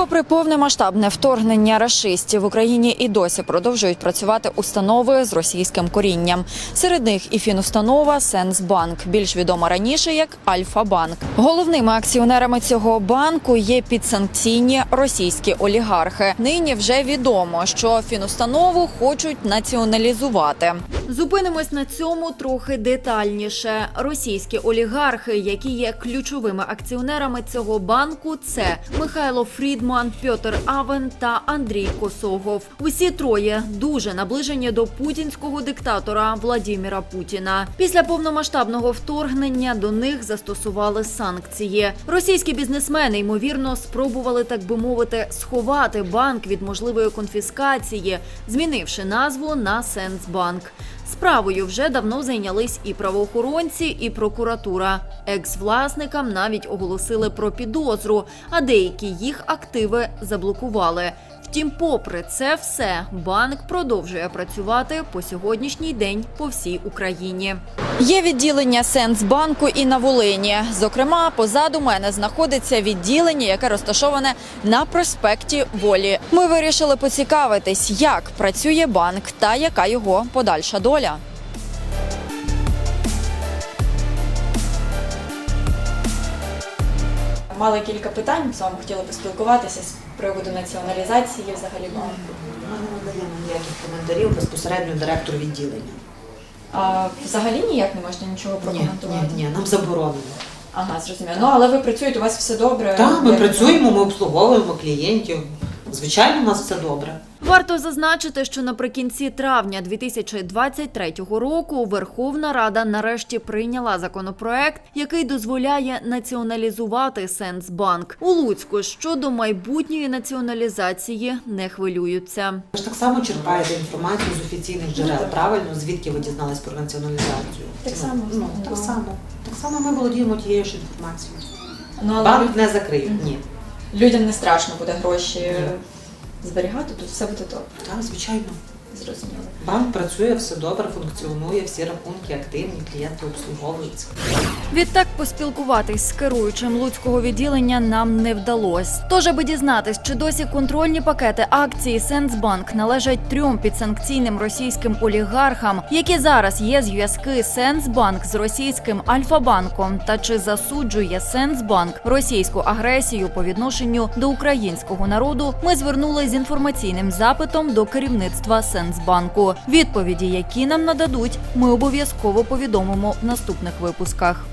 Попри повномасштабне вторгнення рашистів в Україні і досі продовжують працювати установи з російським корінням. Серед них і фінустанова Сенсбанк, більш відома раніше як Альфа-банк. Головними акціонерами цього банку є підсанкційні російські олігархи. Нині вже відомо, що фінустанову хочуть націоналізувати. Зупинимось на цьому трохи детальніше. Російські олігархи, які є ключовими акціонерами цього банку, це Михайло Фрідман, Пьотр Авен та Андрій Косогов. Усі троє дуже наближені до путінського диктатора Владіміра Путіна. Після повномасштабного вторгнення до них застосували санкції. Російські бізнесмени ймовірно спробували, так би мовити, сховати банк від можливої конфіскації, змінивши назву на Сенсбанк. Справою вже давно зайнялись і правоохоронці, і прокуратура. Екс-власникам навіть оголосили про підозру, а деякі їх активи заблокували. Втім, попри це все, банк продовжує працювати по сьогоднішній день по всій Україні. Є відділення Сенсбанку і на Волині. Зокрема, позаду мене знаходиться відділення, яке розташоване на проспекті Волі. Ми вирішили поцікавитись, як працює банк та яка його подальша доля. Мали кілька питань, з вами хотіли поспілкуватися з приводу націоналізації взагалі банку. Ми не надаємо ніяких коментарів безпосередньо директору відділення. А взагалі ніяк не можна нічого прокоментувати? ні, ні, нам заборонено. Ага, зрозуміло. Ну але ви працюєте, у вас все добре. Так, ми працюємо, ми обслуговуємо клієнтів. Звичайно, у нас все добре. Варто зазначити, що наприкінці травня 2023 року Верховна Рада нарешті прийняла законопроект, який дозволяє націоналізувати Сенсбанк. У Луцьку щодо майбутньої націоналізації не хвилюються. Ви ж так само черпаєте інформацію з офіційних джерел, правильно? Звідки ви дізнались про націоналізацію? Так Ну, само, Ну, так само. Так само ми володіємо тією ж інформацією. Ну але Банк не закриють, ні. Людям не страшно буде гроші зберігати, тут все буде добре. Так, звичайно. Зрозуміло. Банк працює, все добре, функціонує, всі рахунки активні, клієнти обслуговуються. Відтак поспілкуватись з керуючим луцького відділення нам не вдалося. Тож, аби дізнатись, чи досі контрольні пакети акцій Сенсбанк належать трьом підсанкційним російським олігархам, які зараз є зв'язки Сенсбанк з російським Альфа-банком, та чи засуджує Сенсбанк російську агресію по відношенню до українського народу, ми звернули з інформаційним запитом до керівництва Сенсбанку. Відповіді, які нам нададуть, ми обов'язково повідомимо в наступних випусках.